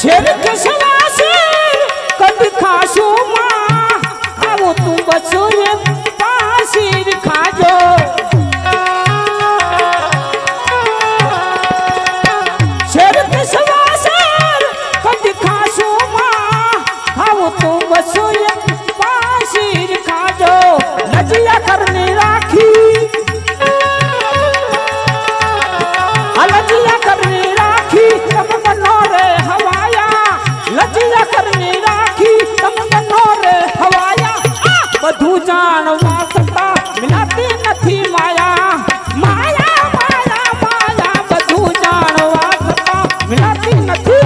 છેદ જસવાસે કંદ ખાશો માં આવો તું બસો રે પાસીર ખાજો. છેદ જસવાસે કંદ ખાશો જાણવા સતા મિલાતી નથી માયા. માયા માયા માયા બધું જાણવા સતા મિલાતી નથી